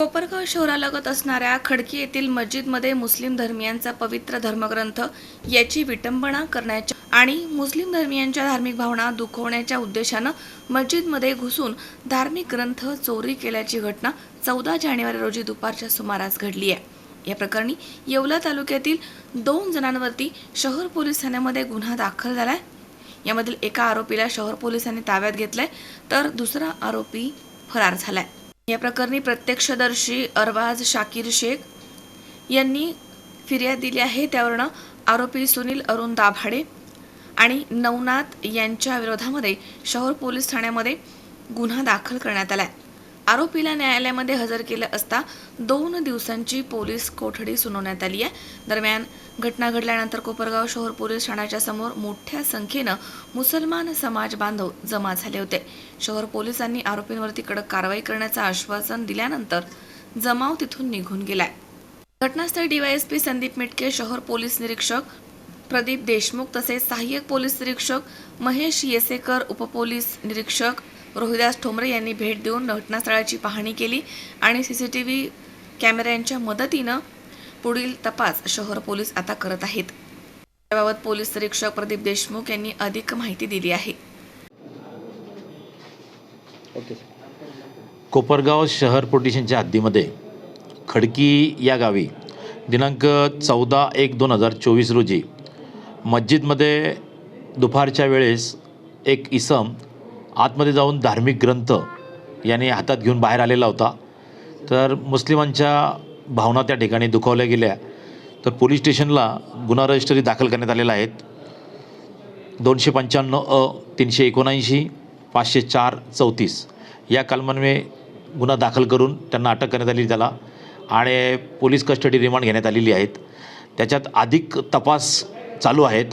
कोपरगाव शहरालगत असणाऱ्या खडकी येथील मस्जिदमध्ये मुस्लिम धर्मियांचा पवित्र धर्मग्रंथ याची विटंबना करण्याच्या आणि मुस्लिम धर्मियांच्या धार्मिक भावना दुखवण्याच्या उद्देशानं मस्जिदमध्ये घुसून धार्मिक ग्रंथ चोरी केल्याची घटना चौदा जानेवारी रोजी दुपारच्या सुमारास घडली आहे. या प्रकरणी येवला तालुक्यातील दोन जणांवरती शहर पोलीस ठाण्यामध्ये गुन्हा दाखल झाला आहे यामधील एका आरोपीला शहर पोलिसांनी ताब्यात घेतलंय तर दुसरा आरोपी फरार झालाय. या प्रकरणी प्रत्यक्षदर्शी अरवाज शाकीर शेख यांनी फिर्याद दिली आहे. त्यावरनं आरोपी सुनील अरुण दाभाडे आणि नवनाथ यांच्या विरोधामध्ये शहर पोलीस ठाण्यामध्ये गुन्हा दाखल करण्यात आला आहे आरोपीला न्यायालयामध्ये हजर केलं असता दोन दिवसांची पोलीस कोठडी सुनावण्यात आली आहे. दरम्यान घटना घडल्यानंतर कोपरगाव शहर पोलीस ठाण्याच्या समोर मोठ्या संख्येनं मुसलमान समाज बांधव जमा झाले होते. शहर पोलिसांनी आरोपींवरती कडक कारवाई करण्याचं आश्वासन दिल्यानंतर जमाव तिथून निघून गेलाय. घटनास्थळी डीवायएसपी संदीप मिटके शहर पोलीस निरीक्षक प्रदीप देशमुख तसेच सहाय्यक पोलीस निरीक्षक महेश येसेकर उपपोलीस निरीक्षक रोहिदास ठोंबरे यांनी भेट देऊन घटनास्थळाची पाहणी केली आणि सी सी टी व्ही कॅमेऱ्यांच्या मदतीनं पुढील तपास शहर पोलीस आता करत आहेत. याबाबत पोलीस निरीक्षक प्रदीप देशमुख यांनी अधिक माहिती दिली आहे. कोपरगाव शहर पोलिसांच्या हद्दीमध्ये खडकी या गावी दिनांक चौदा एक दोन हजार चोवीस रोजी मस्जिदमध्ये दुपारच्या वेळेस एक इसम आतमध्ये जाऊन धार्मिक ग्रंथ याने हातात घेऊन बाहेर आलेला होता. तर मुस्लिमांच्या भावना त्या ठिकाणी दुखावल्या गेल्या. तर पोलीस स्टेशनला गुन्हा रजिस्टरी दाखल करण्यात आलेला आहेत दोनशे पंच्याण्णव अ तीनशे एकोणऐंशी पाचशे चार चौतीस. या कलमान्वये गुन्हा दाखल करून त्यांना अटक करण्यात आली त्याला आणि पोलीस कस्टडी रिमांड घेण्यात आलेली आहेत. त्याच्यात अधिक तपास चालू आहेत.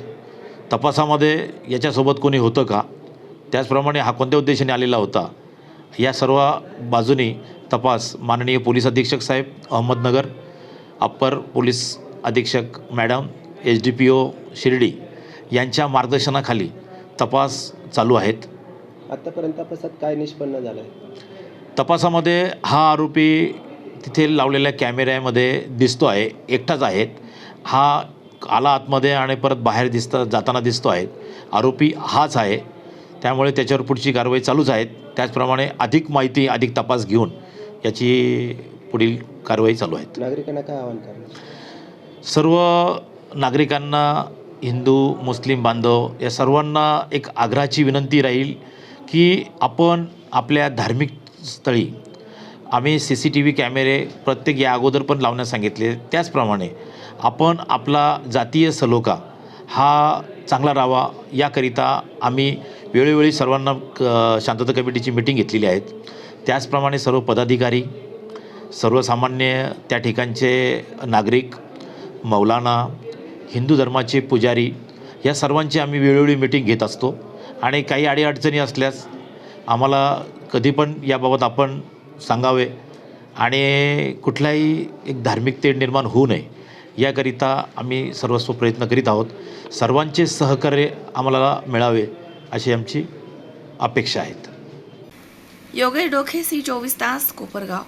तपासामध्ये याच्यासोबत कोणी होतं का? त्याचप्रमाणे हा कोणत्या उद्देशाने आलेला होता? या सर्व बाजूनी तपास माननीय पोलीस अधीक्षक साहेब अहमदनगर अप्पर पोलीस अधीक्षक madam H D P O Shirdi यांच्या मार्गदर्शनाखाली तपास चालू आहेत. आत्तापर्यंत तपासात काय निष्पन्न झालं आहे तपासामध्ये हा आरोपी तिथे लावलेल्या कॅमेऱ्यामध्ये दिसतो आहे एकटाच आहेत हा आला आतमध्ये आणि परत बाहेर दिसता जाताना दिसतो आहे. आरोपी हाच आहे. त्यामुळे त्याच्यावर पुढची कारवाई चालूच आहेत त्याचप्रमाणे अधिक माहिती अधिक तपास घेऊन याची पुढील कारवाई चालू आहेत. नागरिकांना काय आवाहन करणार? सर्व नागरिकांना हिंदू मुस्लिम बांधव या सर्वांना एक आग्रहाची विनंती राहील की आपण आपल्या धार्मिक स्थळी आम्ही सी सी टी व्ही कॅमेरे प्रत्येक या अगोदर पण लावण्यास सांगितले. त्याचप्रमाणे आपण आपला जातीय सलोखा हा चांगला राहावा याकरिता आम्ही वेळोवेळी सर्वांना क शांतता कमिटीची मिटिंग घेतलेली आहेत. त्याचप्रमाणे सर्व पदाधिकारी सर्वसामान्य त्या ठिकाणचे नागरिक मौलाना हिंदू धर्माचे पुजारी या सर्वांची आम्ही वेळोवेळी मिटिंग घेत असतो. आणि काही अडीअडचणी असल्यास आम्हाला कधी पण याबाबत आपण सांगावे. आणि कुठलाही एक धार्मिक तेढ निर्माण होऊ नये याकरिता आम्ही सर्वस्व प्रयत्न करीत आहोत. सर्वांचे सहकार्य आम्हाला मिळावे. अशी आमची अपेक्षा आहेत. योगेश डोखे सी चोवीस तास कोपरगाव.